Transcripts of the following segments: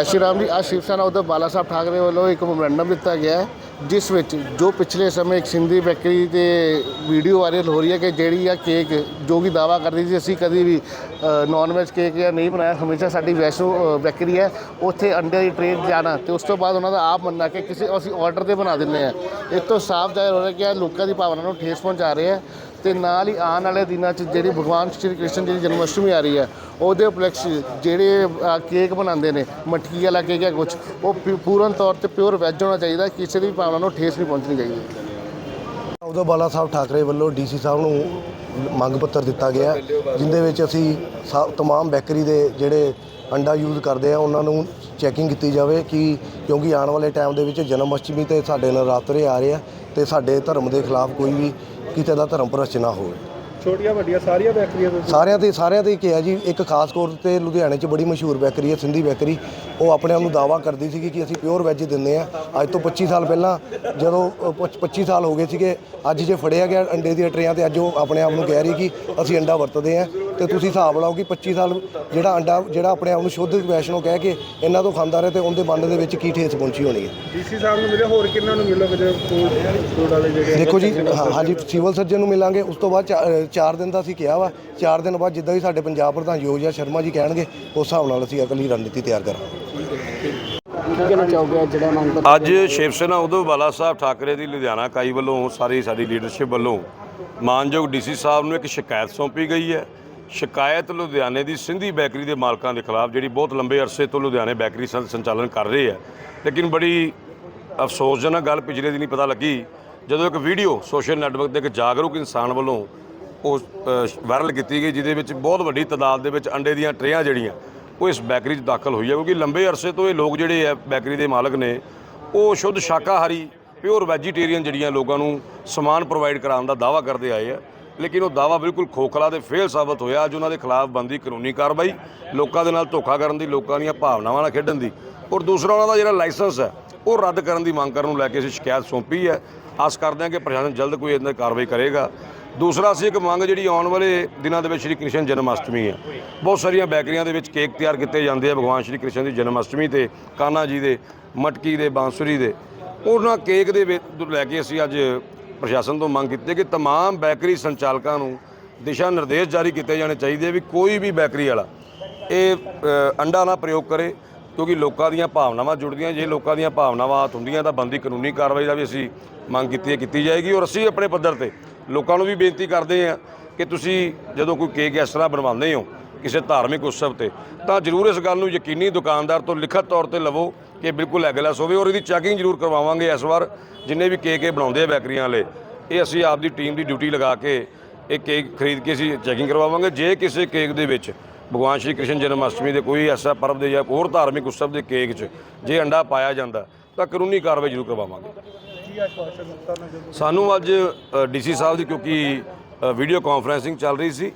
ਜੈ ਸ਼੍ਰੀ ਰਾਮ ਜੀ ਅੱਜ ਸ਼ਿਵ ਸੈਨਾ ਉਧਰ ਬਾਲਾ ਸਾਹਿਬ ਠਾਕਰੇ ਵੱਲੋਂ ਇੱਕ ਮੈਮੋਰੈਂਡਮ ਦਿੱਤਾ ਗਿਆ ਹੈ। ਜਿਸ ਵਿੱਚ ਜੋ ਪਿਛਲੇ ਸਮੇਂ ਇੱਕ ਸਿੰਧੀ ਬੇਕਰੀ ਤੇ ਵੀਡੀਓ ਵਾਇਰਲ ਹੋ ਰਹੀ ਹੈ ਕਿ ਜਿਹੜੀ ਆ ਕੇਕ ਜੋ ਕਿ ਦਾਵਾ ਕਰਦੀ ਸੀ, ਅਸੀਂ ਕਦੀ ਵੀ ਨਾਨ ਵੈਜ ਕੇਕ ਜਾਂ ਨਹੀਂ ਬਣਾਇਆ, ਹਮੇਸ਼ਾ ਸਾਡੀ ਵੈਸ਼ਨੋ ਬੇਕਰੀ ਹੈ, ਉੱਥੇ ਅੰਡੇ ਦੀ ਟ੍ਰੇਨ ਜਾਣਾ ਤੇ ਉਸ ਤੋਂ ਬਾਅਦ ਉਹਨਾਂ ਦਾ ਆਪ ਮੰਨਣਾ ਕਿ ਕਿਸੇ, ਅਸੀਂ ਆਰਡਰ ਤੇ ਬਣਾ ਦਿੰਦੇ ਆ ਇਸ ਤੋਂ ਸਾਫ਼ ਜ਼ਾਹਿਰ ਹੋ ਰਿਹਾ ਕਿ ਇਹ ਲੋਕਾਂ ਦੀ ਭਾਵਨਾ ਨੂੰ ਠੇਸ ਪਹੁੰਚਾ ਰਹੇ ਆ ਤੇ ਨਾਲ ਹੀ ਆਉਣ ਵਾਲੇ ਦਿਨਾਂ 'ਚ ਜਿਹੜੀ ਭਗਵਾਨ ਸ਼੍ਰੀ ਕ੍ਰਿਸ਼ਨ ਜੀ ਦੀ ਜਨਮ ਅਸ਼ਟਮੀ ਆ ਰਹੀ ਹੈ, ਉਹਦੇ ਉਪਲਕਸ਼ ਜਿਹੜੇ ਕੇਕ ਬਣਾਉਂਦੇ ਨੇ, ਮਟਕੀ ਵਾਲਾ ਕੇਕ ਜਾਂ ਕੁਝ ਉਹ ਪਿ- ਪੂਰਨ ਤੌਰ ਤੇ ਪਿਓਰ ਵੈਜ ਹੋਣਾ ਚਾਹੀਦਾ, ਕਿਸੇ ਦੀ ਵੀ ਨੂੰ ਠੇਸ ਨਹੀਂ ਪਹੁੰਚਣੀ ਚਾਹੀਦੀ। ਉਦੋਂ ਬਾਲਾ ਸਾਹਿਬ ਠਾਕਰੇ ਵੱਲੋਂ ਡੀਸੀ ਸਾਹਿਬ ਨੂੰ ਮੰਗ ਪੱਤਰ ਦਿੱਤਾ ਗਿਆ, ਜਿੰਦੇ ਵਿੱਚ ਅਸੀਂ ਸਾ- ਤਮਾਮ ਬੈਕਰੀ ਦੇ ਜਿਹੜੇ ਅੰਡਾ ਯੂਜ਼ ਕਰਦੇ ਆ, ਉਹਨਾਂ ਨੂੰ ਚੈਕਿੰਗ ਕੀਤੀ ਜਾਵੇ ਕਿ ਕਿਉਂਕਿ ਆਉਣ ਵਾਲੇ ਟਾਈਮ ਦੇ ਵਿੱਚ ਜਨਮ ਅਸ਼ਟਮੀ ਤੇ ਸਾਡੇ ਨਰਾਤਰੇ ਆ ਰਹੇ ਆ ਤੇ ਸਾਡੇ ਧਰਮ ਦੇ ਖਿਲਾਫ ਕੋਈ ਵੀ ਕਿਤੇ ਦਾ ਧਰਮ ਭ੍ਰਸ਼ਟ ਨਾ ਹੋਵੇ। ਛੋਟੀਆਂ ਵੱਡੀਆਂ ਸਾਰੀਆਂ ਬੈਕਰੀਆਂ ਤੋਂ ਸਾਰਿਆਂ ਤੇ ਸਾਰਿਆਂ ਤੇ ਕਿਹਾ ਜੀ ਇੱਕ ਖਾਸ ਤੌਰ ਤੇ ਲੁਧਿਆਣੇ 'ਚ ਬੜੀ ਮਸ਼ਹੂਰ ਬੇਕਰੀ ਹੈ ਸਿੰਧੀ ਬੇਕਰੀ। ਉਹ ਆਪਣੇ ਆਪ ਨੂੰ ਦਾਵਾ ਕਰਦੀ ਸੀਗੀ ਕਿ ਅਸੀਂ ਪਿਓਰ ਵੈਜ ਦਿੰਦੇ ਆ ਅੱਜ ਤੋਂ 25 ਸਾਲ ਪਹਿਲਾਂ ਜਦੋਂ ਅ, ਪੱਚ- 25 ਸਾਲ ਹੋ ਗਏ ਸੀਗੇ ਅੱਜ ਜੇ ਫੜਿਆ ਗਿਆ ਅੰਡੇ ਦੀਆਂ ਟਰੇਆਂ ਤੇ ਅੱਜ ਉਹ ਆਪਣੇ ਆਪ ਨੂੰ ਕਹਿ ਰਹੀ ਕਿ ਅਸੀਂ ਅੰਡਾ ਵਰਤਦੇ ਆ ਤੇ ਤੁਸੀਂ ਹਿਸਾਬ ਲਾਓ ਕਿ 25 ਸਾਲ ਜਿਹੜਾ ਅੰਡਾ ਜਿਹੜਾ ਆਪਣੇ ਆਪ ਨੂੰ ਸ਼ੁੱਧ ਵੈਸ਼ਨੋ ਕਹਿ ਕੇ ਇਹਨਾਂ ਤੋਂ ਖਾਂਦਾ ਰਹੇ ਤੇ ਉਹਦੇ ਮਨ ਦੇ ਵਿੱਚ ਕੀ ਠੇਸ ਪਹੁੰਚੀ ਹੋਣੀ ਹੈ? ਡੀਸੀ ਸਾਹਿਬ ਨੂੰ ਮਿਲੇ ਹੋਰ ਕਿੰਨਾਂ ਨੂੰ ਮਿਲੋਗੇ ਜਿਹੜੇ ਫੂਡ ਫੂਡ ਵਾਲੇ ਜਿਹੜੇ ਦੇਖੋ ਜੀ ਹਾਂ ਹਾਂਜੀ ਸਿਵਲ ਸਰਜਨ ਨੂੰ ਮਿਲਾਂਗੇ ਉਸ ਤੋਂ ਬਾਅਦ 4 ਦਿਨ ਦਾ ਅਸੀਂ ਕਿਹਾ ਵਾ 4 ਦਿਨ ਬਾਅਦ ਜਿੱਦਾਂ ਹੀ ਸਾਡੇ ਪੰਜਾਬ ਪ੍ਰਧਾਨ ਯੋਗਿਆ ਸ਼ਰਮਾ ਜੀ ਕਹਿਣਗੇ ਉਸ ਹਿਸਾਬ ਨਾਲ ਅਸੀਂ ਅਗਲੀ ਰਣਨੀਤੀ ਤਿਆਰ ਕਰਾਂਗੇ। ਅੱਜ ਸ਼ਿਵ ਸੈਨਾ ਉਦੋਂ ਬਾਲਾ ਸਾਹਿਬ ਠਾਕਰੇ ਦੀ ਲੁਧਿਆਣਾ ਇਕਾਈ ਵੱਲੋਂ ਸਾਰੀ ਸਾਡੀ ਲੀਡਰਸ਼ਿਪ ਵੱਲੋਂ ਮਾਨਯੋਗ ਡੀਸੀ ਸਾਹਿਬ ਨੂੰ ਇੱਕ ਸ਼ਿਕਾਇਤ ਸੌਂਪੀ ਗਈ ਹੈ। ਸ਼ਿਕਾਇਤ ਲੁਧਿਆਣੇ ਦੀ ਸਿੰਧੀ ਬੇਕਰੀ ਦੇ ਮਾਲਕਾਂ ਦੇ ਖਿਲਾਫ ਜਿਹੜੀ ਬਹੁਤ ਲੰਬੇ ਅਰਸੇ ਤੋਂ ਲੁਧਿਆਣੇ ਬੇਕਰੀ ਸੰਚਾਲਨ ਕਰ ਰਹੇ ਹੈ। ਲੇਕਿਨ ਬੜੀ ਅਫਸੋਸਜਨਕ ਗੱਲ ਪਿਛਲੇ ਦਿਨੀ ਪਤਾ ਲੱਗੀ ਜਦੋਂ ਇੱਕ ਵੀਡੀਓ ਸੋਸ਼ਲ ਨੈਟਵਰਕ ਤੇ ਇੱਕ ਜਾਗਰੂਕ ਇਨਸਾਨ ਵੱਲੋਂ ਉਹ ਵਾਇਰਲ ਕੀਤੀ ਗਈ, ਜਿਹਦੇ ਵਿੱਚ ਬਹੁਤ ਵੱਡੀ ਤਾਦਾਦ ਦੇ ਵਿੱਚ ਅੰਡੇ ਦੀਆਂ ਟਰੇਆਂ ਜਿਹੜੀਆਂ, ਉਹ ਇਸ ਬੈਕਰੀ 'ਚ ਦਾਖਲ ਹੋਈ ਹੈ ਕਿਉਂਕਿ ਲੰਬੇ ਅਰਸੇ ਤੋਂ ਇਹ ਲੋਕ ਜਿਹੜੇ ਆ ਬੈਕਰੀ ਦੇ ਮਾਲਕ ਨੇ, ਉਹ ਸ਼ੁੱਧ ਸ਼ਾਕਾਹਾਰੀ ਪਿਓਰ ਵੈਜੀਟੇਰੀਅਨ ਜਿਹੜੀਆਂ ਲੋਕਾਂ ਨੂੰ ਸਮਾਨ ਪ੍ਰੋਵਾਈਡ ਕਰਾਉਣ ਦਾ ਦਾਵਾ ਕਰਦੇ ਆਏ ਆ। ਲੇਕਿਨ ਉਹ ਦਾਵਾ ਬਿਲਕੁਲ ਖੋਖਲਾ ਤੇ ਫੇਲ ਸਾਬਤ ਹੋਇਆ। ਅੱਜ ਉਹਨਾਂ ਦੇ ਖਿਲਾਫ ਬੰਦੀ ਕਾਨੂੰਨੀ ਕਾਰਵਾਈ, ਲੋਕਾਂ ਦੇ ਨਾਲ ਧੋਖਾ ਕਰਨ ਦੀ, ਲੋਕਾਂ ਦੀਆਂ ਭਾਵਨਾਵਾਂ ਨਾਲ ਖੇਡਣ ਦੀ। ਔਰ ਦੂਸਰਾ ਉਹਨਾਂ ਦਾ ਜਿਹੜਾ ਲਾਇਸੈਂਸ ਹੈ, ਉਹ ਰੱਦ ਕਰਨ ਦੀ ਮੰਗ ਕਰਨ ਨੂੰ ਲੈ ਕੇ ਅਸੀਂ ਸ਼ਿਕਾਇਤ ਸੌਂਪੀ ਹੈ। ਆਸ ਕਰਦੇ ਹਾਂ ਕਿ ਪ੍ਰਸ਼ਾਸਨ ਜਲਦ ਕੋਈ ਇਹਨਾਂ ਕਾਰਵਾਈ ਕਰੇਗਾ। ਦੂਸਰਾ ਅਸੀਂ ਇੱਕ ਮੰਗ ਜਿਹੜੀ ਆਉਣ ਵਾਲੇ ਦਿਨਾਂ ਦੇ ਵਿੱਚ ਸ਼੍ਰੀ ਕ੍ਰਿਸ਼ਨ ਜਨਮ ਅਸ਼ਟਮੀ ਹੈ ਬਹੁਤ ਸਾਰੀਆਂ ਬੇਕਰੀਆਂ ਦੇ ਵਿੱਚ ਕੇਕ ਤਿਆਰ ਕੀਤੇ ਜਾਂਦੇ ਆ ਭਗਵਾਨ ਸ਼੍ਰੀ ਕ੍ਰਿਸ਼ਨ ਦੀ ਜਨਮ ਅਸ਼ਟਮੀ ਤੇ ਕਾਨਾ ਜੀ ਦੇ ਮਟਕੀ ਦੇ ਬਾਂਸੁਰੀ ਦੇ ਉਹਨਾਂ ਕੇਕ ਦੇ ਵਿੱਚ ਲੈ ਕੇ ਅਸੀਂ ਅੱਜ ਪ੍ਰਸ਼ਾਸਨ ਤੋਂ ਮੰਗ ਕੀਤੀ ਹੈ ਕਿ तमाम ਬੇਕਰੀ ਸੰਚਾਲਕਾਂ ਨੂੰ ਦਿਸ਼ਾ ਨਿਰਦੇਸ਼ ਜਾਰੀ ਕੀਤੇ ਜਾਣੇ ਚਾਹੀਦੇ ਆ ਵੀ ਕੋਈ ਵੀ ਬੇਕਰੀ ਵਾਲਾ ਇਹ ਅ, ਅੰਡਾ ਨਾ ਪ੍ਰਯੋਗ ਕਰੇ ਕਿਉਂਕਿ ਲੋਕਾਂ ਦੀਆਂ ਭਾਵਨਾਵਾਂ ਜੁੜਦੀਆਂ ਜੇ ਲੋਕਾਂ ਦੀਆਂ ਭਾਵਨਾਵਾਂ ਹੱਥ ਹੁੰਦੀਆਂ ਤਾਂ ਬੰਦੀ ਕਾਨੂੰਨੀ ਕਾਰਵਾਈ ਦਾ ਵੀ ਅਸੀਂ ਮੰਗ ਕੀਤੀ ਹੈ ਕੀਤੀ ਜਾਏਗੀ ਔਰ ਅਸੀਂ ਆਪਣੇ ਪੱਧਰ ਤੇ ਲੋਕਾਂ ਨੂੰ ਵੀ ਬੇਨਤੀ ਕਰਦੇ ਹਾਂ ਕਿ ਤੁਸੀਂ ਜਦੋਂ ਕੋਈ ਕੇਕ ਇਸ ਤਰ੍ਹਾਂ ਬਣਵਾਉਂਦੇ ਹੋ ਕਿਸੇ ਧਾਰਮਿਕ ਉਤਸਵ ਤੇ, ਤਾਂ ਜ਼ਰੂਰ ਇਸ ਗੱਲ ਨੂੰ ਯਕੀਨੀ ਦੁਕਾਨਦਾਰ ਤੋਂ ਲਿਖਤ ਤੌਰ ਤੇ ਲਵੋ ਕਿ ਬਿਲਕੁਲ ਐਗਲੈਸ ਹੋਵੇ ਔਰ ਇਹਦੀ ਚੈਕਿੰਗ ਜ਼ਰੂਰ ਕਰਵਾਵਾਂਗੇ ਇਸ ਵਾਰ ਜਿੰਨੇ ਵੀ ਕੇਕ ਇਹ ਬਣਾਉਂਦੇ ਆ ਬੈਕਰੀਆਂ ਵਾਲੇ, ਇਹ ਅਸੀਂ ਆਪਦੀ ਟੀਮ ਦੀ ਡਿਊਟੀ ਲਗਾ ਕੇ ਇਹ ਕੇਕ ਖਰੀਦ ਕੇ ਅਸੀਂ ਚੈਕਿੰਗ ਕਰਵਾਵਾਂਗੇ। ਜੇ ਕਿਸੇ ਕੇਕ ਦੇ ਵਿੱਚ ਭਗਵਾਨ ਸ਼੍ਰੀ ਕ੍ਰਿਸ਼ਨ ਜਨਮ ਅਸ਼ਟਮੀ ਦੇ ਕੋਈ ਐਸਾ ਪਰਬ ਦੇ ਜਾਂ ਹੋਰ ਧਾਰਮਿਕ ਉਤਸਵ ਦੇ ਕੇਕ 'ਚ ਜੇ ਅੰਡਾ ਪਾਇਆ ਜਾਂਦਾ, ਤਾਂ ਕਾਨੂੰਨੀ ਕਾਰਵਾਈ ਜ਼ਰੂਰ ਕਰਵਾਵਾਂਗੇ। ਕੀ ਆਸ਼ਵਾਸਨ ਦਿੱਤਾ ਨਾ ਜਦੋਂ ਸਾਨੂੰ ਅੱਜ ਡੀਸੀ ਸਾਹਿਬ ਦੀ ਕਿਉਂਕਿ ਅ, ਵੀਡੀਓ ਕਾਨਫਰੈਂਸਿੰਗ ਚੱਲ ਰਹੀ ਸੀ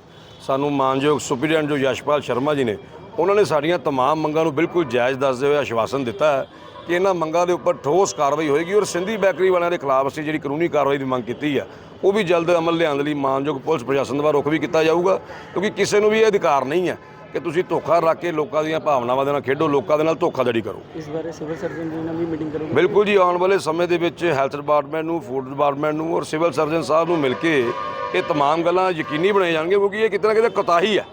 ਸਾਨੂੰ ਮਾਨਯੋਗ ਸੁਪਰੀਡੈਂਟ ਜੋ ਯਸ਼ਪਾਲ ਸ਼ਰਮਾ ਜੀ ਨੇ ਉਹਨਾਂ ਨੇ ਸਾਡੀਆਂ तमाम ਮੰਗਾਂ ਨੂੰ ਬਿਲਕੁਲ ਜਾਇਜ਼ ਦੱਸਦੇ ਹੋਏ ਆਸ਼ਵਾਸਨ ਦਿੱਤਾ ਹੈ ਕਿ ਇਹਨਾਂ ਮੰਗਾਂ ਦੇ ਉੱਪਰ ਠੋਸ ਕਾਰਵਾਈ ਹੋਏਗੀ ਔਰ ਸਿੰਧੀ ਬੇਕਰੀ ਵਾਲਿਆਂ ਦੇ ਖਿਲਾਫ ਅਸੀਂ ਜਿਹੜੀ ਕਾਨੂੰਨੀ ਕਾਰਵਾਈ ਦੀ ਮੰਗ ਕੀਤੀ ਹੈ ਉਹ ਵੀ ਜਲਦ ਅਮਲ ਲਿਆਉਣ ਦੇ ਲਈ ਮਾਨਯੋਗ ਪੁਲਿਸ ਪ੍ਰਸ਼ਾਸਨ ਦੁਆਰਾ ਰੁਖ ਵੀ ਕੀਤਾ ਜਾਊਗਾ ਕਿਉਂਕਿ ਕਿਸੇ ਨੂੰ ਵੀ ਇਹ ਅਧਿਕਾਰ ਨਹੀਂ ਹੈ ਕਿ ਤੁਸੀਂ ਧੋਖਾ ਰੱਖ ਕੇ ਲੋਕਾਂ ਦੀਆਂ ਭਾਵਨਾਵਾਂ ਦੇ ਨਾਲ ਖੇਡੋ ਲੋਕਾਂ ਦੇ ਨਾਲ ਧੋਖਾਧੜੀ ਕਰੋ। ਇਸ ਬਾਰੇ ਸਿਵਲ ਸਰਜਨ ਜੀ ਨਾਲ ਵੀ ਮੀਟਿੰਗ ਕਰੋਗੇ? ਬਿਲਕੁਲ ਜੀ ਆਉਣ ਵਾਲੇ ਸਮੇਂ ਦੇ ਵਿੱਚ ਹੈਲਥ ਡਿਪਾਰਟਮੈਂਟ ਨੂੰ ਫੂਡ ਡਿਪਾਰਟਮੈਂਟ ਨੂੰ ਔਰ ਸਿਵਲ ਸਰਜਨ ਸਾਹਿਬ ਨੂੰ ਮਿਲ ਕੇ ਇਹ ਤਮਾਮ ਗੱਲਾਂ ਯਕੀਨੀ ਬਣਾਏ ਜਾਣਗੇ ਕਿਉਂਕਿ ਇਹ ਕਿਤੇ ਨਾ ਕਿਤੇ ਕਤਾਹੀ ਹੈ।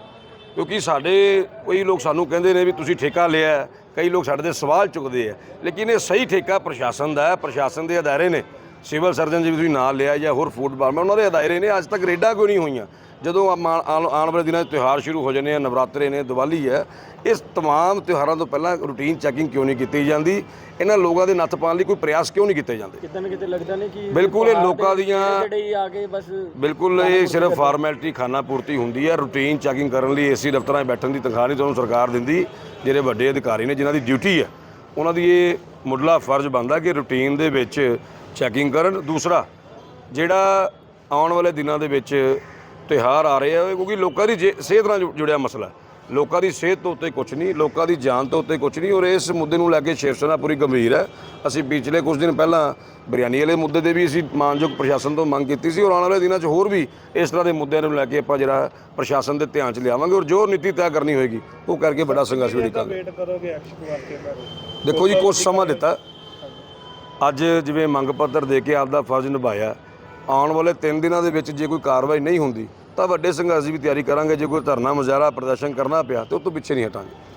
ਕਿਉਂਕਿ ਸਾਡੇ ਕੋਈ ਲੋਕ ਸਾਨੂੰ ਕਹਿੰਦੇ ਨੇ ਵੀ ਤੁਸੀਂ ਠੇਕਾ ਲਿਆ ਕਈ ਲੋਕ ਸਾਡੇ ਦੇ ਸਵਾਲ ਚੁੱਕਦੇ ਆ ਲੇਕਿਨ ਇਹ ਸਹੀ ਠੇਕਾ ਪ੍ਰਸ਼ਾਸਨ ਦਾ ਹੈ ਪ੍ਰਸ਼ਾਸਨ ਦੇ ਅਦਾਰੇ ਨੇ। ਸਿਵਲ ਸਰਜਨ ਜੀ ਵੀ ਤੁਸੀਂ ਨਾਲ ਲਿਆ ਜਾਂ ਹੋਰ ਫੂਡ ਡਿਪਾਰਟਮੈਂਟ ਉਹਨਾਂ ਦੇ ਅਦਾਇਰੇ ਨੇ ਅੱਜ ਤੱਕ ਰੇਡਾਂ ਕਿਉਂ ਨਹੀਂ ਹੋਈਆਂ? ਜਦੋਂ ਆਮ- ਆਉਣ ਆਉਣ ਵਾਲੇ ਦਿਨਾਂ 'ਚ ਤਿਉਹਾਰ ਸ਼ੁਰੂ ਹੋ ਜਾਣੇ ਆ ਨਵਰਾਤਰੇ ਨੇ ਦੀਵਾਲੀ ਹੈ ਇਸ तमाम ਤਿਉਹਾਰਾਂ ਤੋਂ ਪਹਿਲਾਂ ਰੂਟੀਨ ਚੈਕਿੰਗ ਕਿਉਂ ਨਹੀਂ ਕੀਤੀ ਜਾਂਦੀ ਇਹਨਾਂ ਲੋਕਾਂ ਦੇ ਨੱਥ ਪਾਉਣ ਲਈ ਕੋਈ ਪ੍ਰਯਾਸ ਕਿਉਂ ਨਹੀਂ ਕੀਤੇ ਜਾਂਦੇ ਕਿਤੇ ਨਾ ਕਿਤੇ ਲੱਗਦਾ ਨਹੀਂ ਕਿ ਬਿਲਕੁਲ ਇਹ ਬਾਹਰ ਦੇ ਲੋਕਾਂ ਦੀਆਂ- ਜਿਹੜੇ ਹੀ ਆ ਕੇ ਬਸ ਬਿਲਕੁਲ ਇਹ ਸਿਰਫ ਫਾਰਮੈਲਿਟੀ ਖਾਨਾ ਪੂਰਤੀ ਹੁੰਦੀ ਹੈ ਰੂਟੀਨ ਚੈਕਿੰਗ ਕਰਨ ਲਈ ਏਸੀ ਦਫ਼ਤਰਾਂ 'ਚ ਬੈਠਣ ਦੀ ਤਨਖਾਹ ਨਹੀਂ ਤੁਹਾਨੂੰ ਸਰਕਾਰ ਦਿੰਦੀ ਜਿਹੜੇ ਵੱਡੇ ਅਧਿਕਾਰੀ ਨੇ ਜਿਨ੍ਹਾਂ ਦੀ ਡਿਊਟੀ ਹੈ ਉਹਨਾਂ ਦੀ ਇਹ ਮੁੱਢਲਾ ਫਰਜ਼ ਬਣਦਾ ਕਿ ਰੂਟੀਨ ਦੇ ਵਿੱਚ ਚੈਕਿੰਗ ਕਰਨ ਦੂਸਰਾ ਜਿਹੜਾ ਆਉਣ ਵਾਲੇ ਦਿਨਾਂ ਦੇ ਵਿੱਚ ਤਿਉਹਾਰ ਆ ਰਹੇ ਆ ਕਿਉਂਕਿ ਲੋਕਾਂ ਦੀ ਜੇ- ਸਿਹਤ ਨਾਲ ਜੁ- ਜੁੜਿਆ ਮਸਲਾ ਹੈ। ਲੋਕਾਂ ਦੀ ਸਿਹਤ ਤੋਂ ਉੱਤੇ ਕੁਝ ਨਹੀਂ, ਲੋਕਾਂ ਦੀ ਜਾਨ ਤੋਂ ਉੱਤੇ ਕੁਝ ਨਹੀਂ ਔਰ ਇਸ ਮੁੱਦੇ ਨੂੰ ਲੈ ਕੇ ਸ਼ਿਵ ਸੈਨਾ ਪੂਰੀ ਗੰਭੀਰ ਹੈ। ਅਸੀਂ ਪਿਛਲੇ ਕੁਝ ਦਿਨ ਪਹਿਲਾਂ ਬਿਰਿਆਨੀ ਵਾਲੇ ਮੁੱਦੇ ਦੇ ਵੀ ਅਸੀਂ ਮਾਨਯੋਗ ਪ੍ਰਸ਼ਾਸਨ ਤੋਂ ਮੰਗ ਕੀਤੀ ਸੀ ਔਰ ਆਉਣ ਵਾਲੇ ਦਿਨਾਂ 'ਚ ਹੋਰ ਵੀ ਇਸ ਤਰ੍ਹਾਂ ਦੇ ਮੁੱਦਿਆਂ ਨੂੰ ਲੈ ਕੇ ਆਪਾਂ ਜਿਹੜਾ ਪ੍ਰਸ਼ਾਸਨ ਦੇ ਧਿਆਨ 'ਚ ਲਿਆਵਾਂਗੇ ਔਰ ਜੋ ਨੀਤੀ ਤੈਅ ਕਰਨੀ ਹੋਏਗੀ, ਉਹ ਕਰਕੇ ਬੜਾ ਸੰਘਰਸ਼ ਵੀ ਕਰਾਂਗੇ ਵੇਟ ਕਰੋਗੇ ਐਕਸ਼ਨ ਵਾਸਤੇ ਇਹਨਾਂ ਦੇਖੋ ਜੀ ਕੁਝ ਸਮਾਂ ਦਿੱਤਾ। ਅੱਜ ਜਿਵੇਂ ਮੰਗ ਪੱਤਰ ਦੇ ਕੇ ਆਪਦਾ ਫਰਜ਼ ਨਿਭਾਇਆ ਆਉਣ ਵਾਲੇ 3 ਦਿਨਾਂ ਦੇ ਵਿੱਚ ਜੇ ਕੋਈ ਕਾਰਵਾਈ ਨਹੀਂ ਹੁੰਦੀ, ਤਾਂ ਵੱਡੇ ਸੰਘਰਸ਼ ਦੀ ਵੀ ਤਿਆਰੀ ਕਰਾਂਗੇ, ਜੇ ਕੋਈ ਧਰਨਾ ਮੁਜ਼ਾਹਰਾ ਪ੍ਰਦਰਸ਼ਨ ਕਰਨਾ ਪਿਆ, ਤੇ ਉਹ ਤੋਂ ਪਿੱਛੇ ਨਹੀਂ ਹਟਾਂਗੇ।